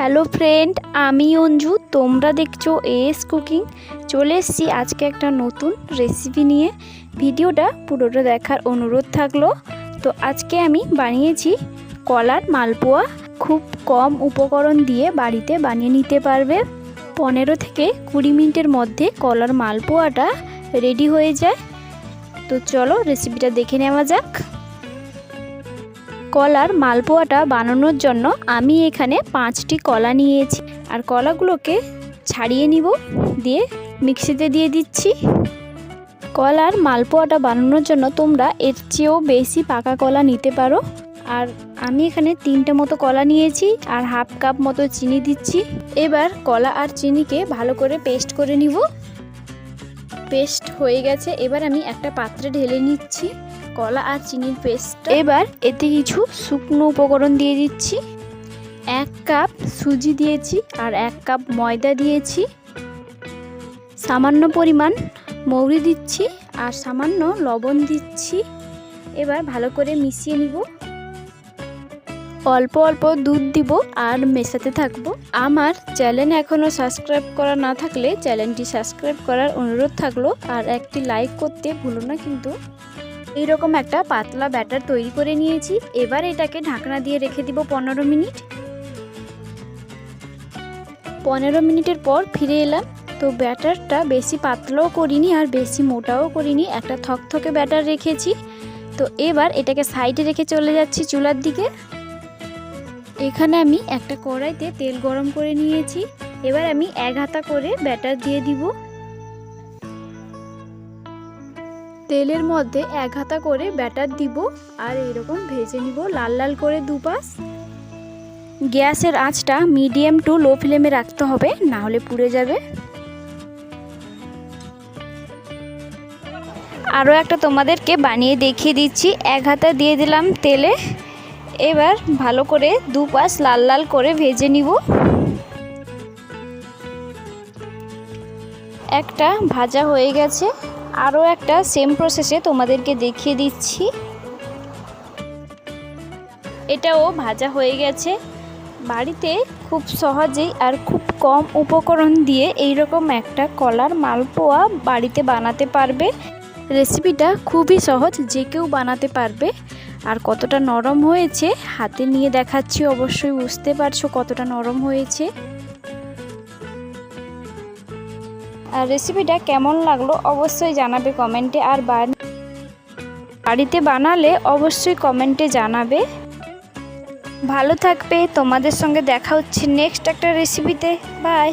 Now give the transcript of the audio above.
Hello friend, আমি অঞ্জু, তোমরা দেখছ এস কুকিং চলে এসেছি আজকে একটা নতুন রেসিপি নিয়ে। ভিডিওটা পুরোটা দেখার অনুরোধ থাকল। তো আজকে আমি বানিয়েছি কলার মালপোয়া। খুব কম উপকরণ দিয়ে বাড়িতে বানিয়ে নিতে পারবে। পনেরো থেকে কুড়ি মিনিটের মধ্যে কলার মালপোয়াটা রেডি হয়ে যায়। তো চলো রেসিপিটা দেখে নেওয়া যাক। কলার মালপোয়াটা বানানোর জন্য আমি এখানে পাঁচটি কলা নিয়েছি। আর কলাগুলোকে ছাড়িয়ে নিব, দিয়ে মিক্সিতে দিয়ে দিচ্ছি। কলার মালপোয়াটা বানানোর জন্য তোমরা এর চেয়েও বেশি পাকা কলা নিতে পারো। আর আমি এখানে তিনটে মতো কলা নিয়েছি, আর হাফ কাপ মতো চিনি দিচ্ছি। এবার কলা আর চিনিকে ভালো করে পেস্ট করে নিব। পেস্ট হয়ে গেছে। এবার আমি একটা পাত্রে ঢেলে নিচ্ছি কলা আর চিনির পেস্ট এবার এতে কিছু শুকনো উপকরণ দিয়ে দিচ্ছি। এক কাপ সুজি দিয়েছি আর এক কাপ ময়দা দিয়েছি। সামান্য পরিমাণ মৌরি দিচ্ছি আর সামান্য লবণ দিচ্ছি। এবার ভালো করে মিশিয়ে নিব। অল্প অল্প দুধ দিব আর মেশাতে থাকব। আমার চ্যানেল এখনও সাবস্ক্রাইব করা না থাকলে চ্যানেলটি সাবস্ক্রাইব করার অনুরোধ থাকল আর একটি লাইক করতে ভুলো না কিন্তু। এইরকম একটা পাতলা ব্যাটার তৈরি করে নিয়েছি। এবার এটাকে ঢাকনা দিয়ে রেখে দিব পনেরো মিনিট। পনেরো মিনিটের পর ফিরে এলাম। তো ব্যাটারটা বেশি পাতলাও করিনি আর বেশি মোটাও করিনি। একটা থকথকে ব্যাটার রেখেছি। তো এবার এটাকে সাইডে রেখে চলে যাচ্ছি চুলার দিকে। এখানে আমি একটা কড়াইতে তেল গরম করে নিয়েছি। এবার আমি এক হাতা করে ব্যাটার দিয়ে দিব। তেলের মধ্যে এক হাতা করে ব্যাটার দিব আর এরকম ভেজে নিব লাল লাল করে দুপাশ। গ্যাসের আঁচটা মিডিয়াম টু লো ফ্লেমে রাখতে হবে, না হলে পুড়ে যাবে। আরও একটা তোমাদেরকে বানিয়ে দেখিয়ে দিচ্ছি। এক হাতা দিয়ে দিলাম তেলে। এবার ভালো করে দুপাশ লাল লাল করে ভেজে নিব। একটা ভাজা হয়ে গেছে। আরও একটা সেম প্রসেসে তোমাদেরকে দেখিয়ে দিচ্ছি। এটাও ভাজা হয়ে গেছে। বাড়িতে খুব সহজেই আর খুব কম উপকরণ দিয়ে এই রকম একটা কলার মালপোয়া বাড়িতে বানাতে পারবে। রেসিপিটা খুবই সহজ, যে কেউ বানাতে পারবে। আর কতটা নরম হয়েছে, হাতে নিয়ে দেখাচ্ছি, অবশ্যই বুঝতে পারছ কতটা নরম হয়েছে। আর রেসিপিটা কেমন লাগল অবশ্যই জানাবে কমেন্টে, আর বাড়িতে বানালে অবশ্যই কমেন্টে জানাবে। ভালো থাকবে, তোমাদের সঙ্গে দেখা হচ্ছে নেক্সট একটা রেসিপিতে বাই